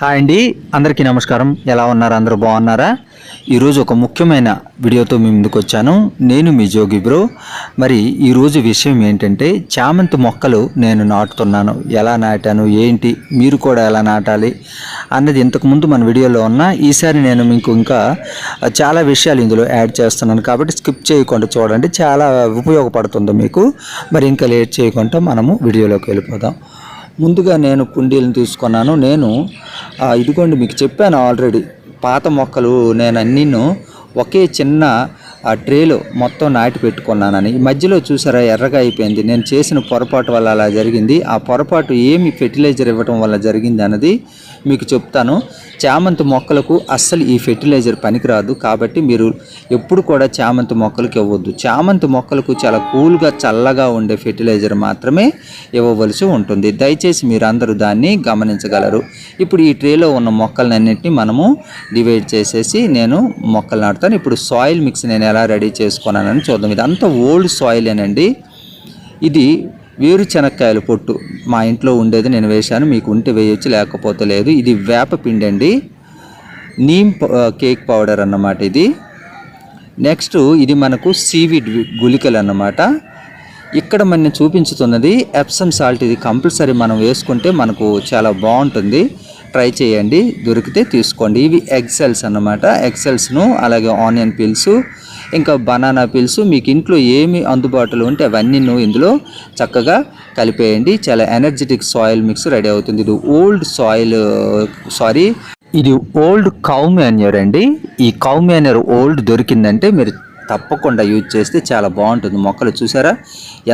Hi అండి. అందరికీ నమస్కారం. ఎలా ఉన్నారు? అందరూ బాగున్నారా? ఈరోజు ఒక ముఖ్యమైన వీడియోతో మీ ముందుకు వచ్చాను. నేను మీ జోగి బ్రో. మరి ఈరోజు విషయం ఏంటంటే చామంతి మొక్కలు నేను నాటుతున్నాను. ఎలా నాటాను? ఏంటి? మీరు కూడా ఎలా నాటాలి? అన్నది ఇంతకుముందు మన వీడియోలో ఉన్న ఈసారి నేను మీకు ఇంకా చాలా విషయాలు ఇందులో యాడ్ చేస్తున్నాను. కాబట్టి స్కిప్ చేయకుండా చూడండి. చాలా ఉపయోగపడుతుంది మీకు. మరి ఇంకా లేట్ చేయకుండా మనము వీడియోలోకి వెళ్ళిపోదాం. ముందుగా నేను కుండీలను తీసుకున్నాను. నేను ఇదిగోండి మీకు చెప్పాను ఆల్రెడీ పాత మొక్కలు నేను అన్నీను ఒకే చిన్న ఆ ట్రేలో మొత్తం నాటి పెట్టుకున్నానని. ఈ మధ్యలో చూసారా ఎర్రగా అయిపోయింది. నేను చేసిన పొరపాటు వల్ల అలా జరిగింది. ఆ పొరపాటు ఏమి ఫెర్టిలైజర్ ఇవ్వటం వల్ల జరిగింది అన్నది మీకు చెప్తాను. చామంతి మొక్కలకు అస్సలు ఈ ఫెర్టిలైజర్ పనికిరాదు. కాబట్టి మీరు ఎప్పుడు కూడా చామంతి మొక్కలకు ఇవ్వద్దు. చామంతి మొక్కలకు చాలా కూల్గా చల్లగా ఉండే ఫెర్టిలైజర్ మాత్రమే ఇవ్వవలసి ఉంటుంది. దయచేసి మీరు అందరూ దాన్ని గమనించగలరు. ఇప్పుడు ఈ ట్రేలో ఉన్న మొక్కలన్నింటినీ మనము డివైడ్ చేసేసి నేను మొక్కలు నాటుతాను. ఇప్పుడు సాయిల్ మిక్స్ నేను ఎలా రెడీ చేసుకున్నానని చూద్దాం. ఇది ఓల్డ్ ఓల్డ్ సాయిలేనండి. ఇది వేరుశనక్కాయల పొట్టు మా ఇంట్లో ఉండేది నేను వేశాను మీకు ఉంటే వేయొచ్చు లేకపోతే లేదు. ఇది వేప పిండి అండి నీమ్ కేక్ పౌడర్ అన్నమాట ఇది. నెక్స్ట్ ఇది మనకు సీవిడ్ గుళికలు అన్నమాట. ఇక్కడ మనం చూపించుతున్నది ఎప్సమ్ సాల్ట్. ఇది కంపల్సరీ మనం వేసుకుంటే మనకు చాలా బాగుంటుంది. ట్రై చేయండి దొరికితే తీసుకోండి. ఇవి ఎగ్సెల్స్ అన్నమాట. ఎగ్సెల్స్ను అలాగే ఆనియన్ పీల్సు ఇంకా బనానా పీల్స్ మీకు ఇంట్లో ఏమి అందుబాటులో ఉంటే అవన్నీ ఇందులో చక్కగా కలిపేయండి. చాలా ఎనర్జెటిక్ సాయిల్ మిక్స్ రెడీ అవుతుంది. ఇది ఓల్డ్ సాయిల్ సారీ ఇది ఓల్డ్ కౌ మ్యాన్యూర్ అండి. ఈ కౌ మ్యాన్యూర్ ఓల్డ్ దొరికిందంటే మీరు తప్పకుండా యూజ్ చేస్తే చాలా బాగుంటుంది. మొక్కలు చూసారా?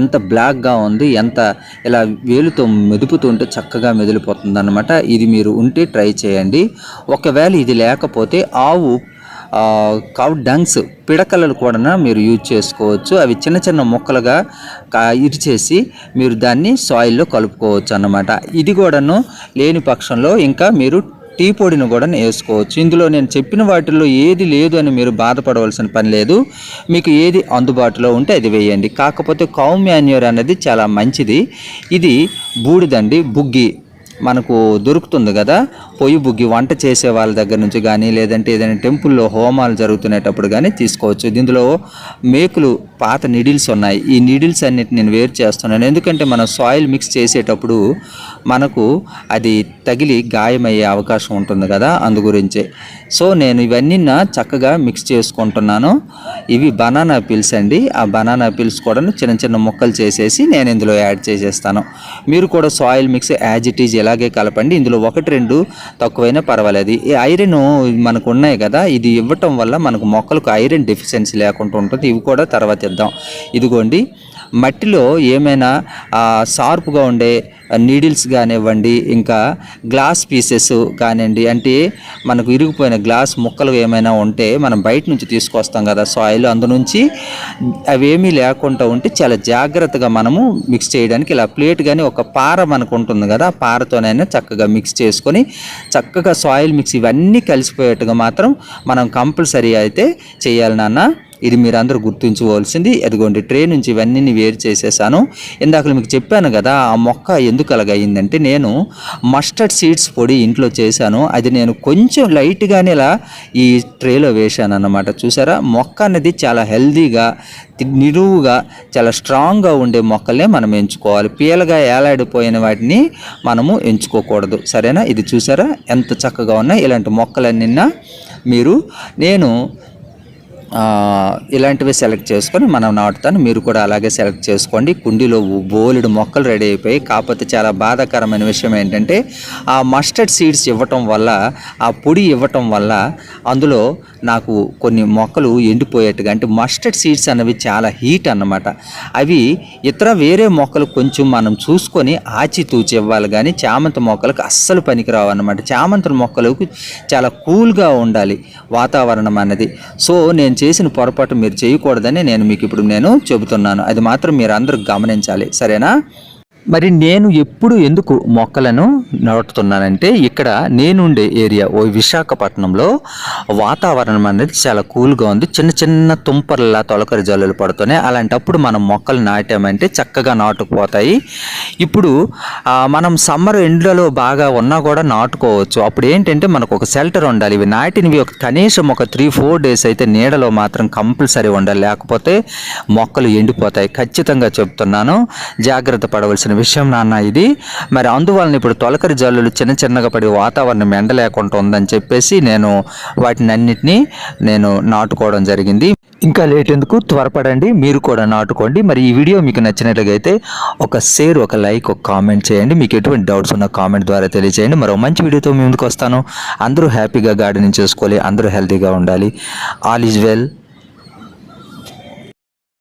ఎంత బ్లాక్గా ఉంది ఎంత ఇలా వేలుతో మెదుపుతుంటే చక్కగా మెదిలిపోతుంది అనమాట ఇది మీరు ఉంటే ట్రై చేయండి. ఒకవేళ ఇది లేకపోతే ఆవు కౌ డంగ్స్ పిడకలలు కూడా మీరు యూజ్ చేసుకోవచ్చు. అవి చిన్న చిన్న ముక్కలుగా ఇరిచేసి మీరు దాన్ని సాయిల్లో కలుపుకోవచ్చు అన్నమాట. ఇది కూడాను లేని పక్షంలో ఇంకా మీరు టీ పొడిని కూడా వేసుకోవచ్చు. ఇందులో నేను చెప్పిన వాటిల్లో ఏది లేదు అని మీరు బాధపడవలసిన పని లేదు. మీకు ఏది అందుబాటులో ఉంటే అది వేయండి. కాకపోతే కౌ మాన్యూర్ అనేది చాలా మంచిది. ఇది బూడిదండి బుగ్గి. మనకు దొరుకుతుంది కదా? పొయ్యి బుగ్గి వంట చేసే వాళ్ళ దగ్గర నుంచి కానీ లేదంటే ఏదైనా టెంపుల్లో హోమాలు జరుగుతునేటప్పుడు కానీ తీసుకోవచ్చు. దీనిలో మేకులు పాత నిడిల్స్ ఉన్నాయి. ఈ నిడిల్స్ అన్నిటి నేను వేరు చేస్తున్నాను. ఎందుకంటే మనం సాయిల్ మిక్స్ చేసేటప్పుడు మనకు అది తగిలి గాయమయ్యే అవకాశం ఉంటుంది కదా అందు గురించే సో నేను ఇవన్నీ నా చక్కగా మిక్స్ చేసుకుంటున్నాను. ఇవి బనానా పిల్స్ అండి. ఆ బనానా పిల్స్ కూడా చిన్న చిన్న ముక్కలు చేసేసి నేను ఇందులో యాడ్ చేసేస్తాను. మీరు కూడా soil mix as it is ఇలాగే కలపండి. ఇందులో ఒకటి రెండు తక్కువైనా పర్వాలేదు. ఈ ఐరన్ మనకు ఉన్నాయి కదా ఇది ఇవ్వటం వల్ల మనకు మొక్కలకు ఐరన్ డెఫిషియన్సీ లేకుండా ఉంటుంది. ఇవి కూడా తర్వాత ఇద్దాం. ఇదిగోండి మట్టిలో ఏమైనా షార్ప్గా ఉండే నీడిల్స్ కానివ్వండి ఇంకా గ్లాస్ పీసెస్ కానివ్వండి అంటే మనకు ఇరిగిపోయిన గ్లాస్ ముక్కలు ఏమైనా ఉంటే మనం బయట నుంచి తీసుకొస్తాం కదా సాయిల్ అందు నుంచి అవేమీ లేకుండా ఉంటే చాలా జాగ్రత్తగా మనము మిక్స్ చేయడానికి ఇలా ప్లేట్ కానీ ఒక పార మనకు ఉంటుంది కదా ఆ పారతోనైనా చక్కగా మిక్స్ చేసుకొని చక్కగా సాయిల్ మిక్స్ ఇవన్నీ కలిసిపోయేట్టుగా మాత్రం మనం కంపల్సరీ అయితే చేయాలి నాన్న. ఇది మీరు అందరూ గుర్తుంచుకోవాల్సింది. అదిగోండి ట్రే నుంచి ఇవన్నీ వేరు చేసేసాను. ఇందాక మీకు చెప్పాను కదా ఆ మొక్క ఎందుకు అలాగయిందంటే నేను మస్టర్డ్ సీడ్స్ పొడి ఇంట్లో చేశాను. అది నేను కొంచెం లైట్గానే ఇలా ఈ ట్రేలో వేశాను అన్నమాట చూసారా? మొక్క అనేది చాలా హెల్దీగా నిలువుగా చాలా స్ట్రాంగ్గా ఉండే మొక్కలనే మనం ఎంచుకోవాలి. పీలగా ఏలాడిపోయిన వాటిని మనము ఎంచుకోకూడదు. సరేనా? ఇది చూసారా? ఎంత చక్కగా ఉన్నాయి ఇలాంటి మొక్కలన్నీ మీరు. నేను ఇలాంటివి సెలెక్ట్ చేసుకొని మనం నాటుతాను. మీరు కూడా అలాగే సెలెక్ట్ చేసుకోండి. కుండీలో బోలెడు మొక్కలు రెడీ అయిపోయి కాకపోతే చాలా బాధాకరమైన విషయం ఏంటంటే ఆ మస్టర్డ్ సీడ్స్ ఇవ్వటం వల్ల ఆ పొడి ఇవ్వటం వల్ల అందులో నాకు కొన్ని మొక్కలు ఎండిపోయేట్టుగా అంటే మస్టర్డ్ సీడ్స్ అనేవి చాలా హీట్ అన్నమాట. అవి ఇతర వేరే మొక్కలు కొంచెం మనం చూసుకొని ఆచితూచి ఇవ్వాలి కానీ చామంతి మొక్కలకు అస్సలు పనికిరావు అన్నమాట. చామంతి మొక్కలకు చాలా కూల్గా ఉండాలి వాతావరణం అన్నది సో నేను చేసిన పొరపాటు మీరు చేయకూడదని నేను మీకు ఇప్పుడు నేను చెబుతున్నాను. అది మాత్రం మీరు అందరూ గమనించాలి. సరేనా? మరి నేను ఎప్పుడు ఎందుకు మొక్కలను నడుపుతున్నానంటే ఇక్కడ నేనుండే ఏరియా ఓ విశాఖపట్నంలో వాతావరణం అనేది చాలా కూల్గా ఉంది. చిన్న చిన్న తుంపర్లా తొలకరి జల్లులు పడుతున్నాయి. అలాంటప్పుడు మనం మొక్కలు నాటామంటే చక్కగా నాటుకుపోతాయి. ఇప్పుడు మనం సమ్మర్ ఎండ్లలో బాగా ఉన్నా కూడా నాటుకోవచ్చు. అప్పుడు ఏంటంటే మనకు ఒక షెల్టర్ ఉండాలి. ఇవి నాటినవి ఒక కనీసం ఒక త్రీ ఫోర్ డేస్ అయితే నీడలో మాత్రం కంపల్సరీ ఉండాలి. లేకపోతే మొక్కలు ఎండిపోతాయి. ఖచ్చితంగా చెప్తున్నాను. జాగ్రత్త పడవలసిన విషయం నాన్న ఇది. మరి అందువలన ఇప్పుడు తొలకరి జల్లులు చిన్న చిన్నగా పడి వాతావరణం ఎండ లేకుండా ఉందని చెప్పేసి నేను వాటిని అన్నిటినీ నేను నాటుకోవడం జరిగింది. ఇంకా లేట్ ఎందుకు? త్వరపడండి మీరు కూడా నాటుకోండి. మరి ఈ వీడియో మీకు నచ్చినట్లుగా అయితే ఒక షేర్ ఒక లైక్ ఒక కామెంట్ చేయండి. మీకు ఎటువంటి డౌట్స్ ఉన్న కామెంట్ ద్వారా తెలియజేయండి. మరో మంచి వీడియోతో మీ ముందుకు వస్తాను. అందరూ హ్యాపీగా గార్డెనింగ్ చేసుకోవాలి అందరూ హెల్తీగా ఉండాలి. All is well.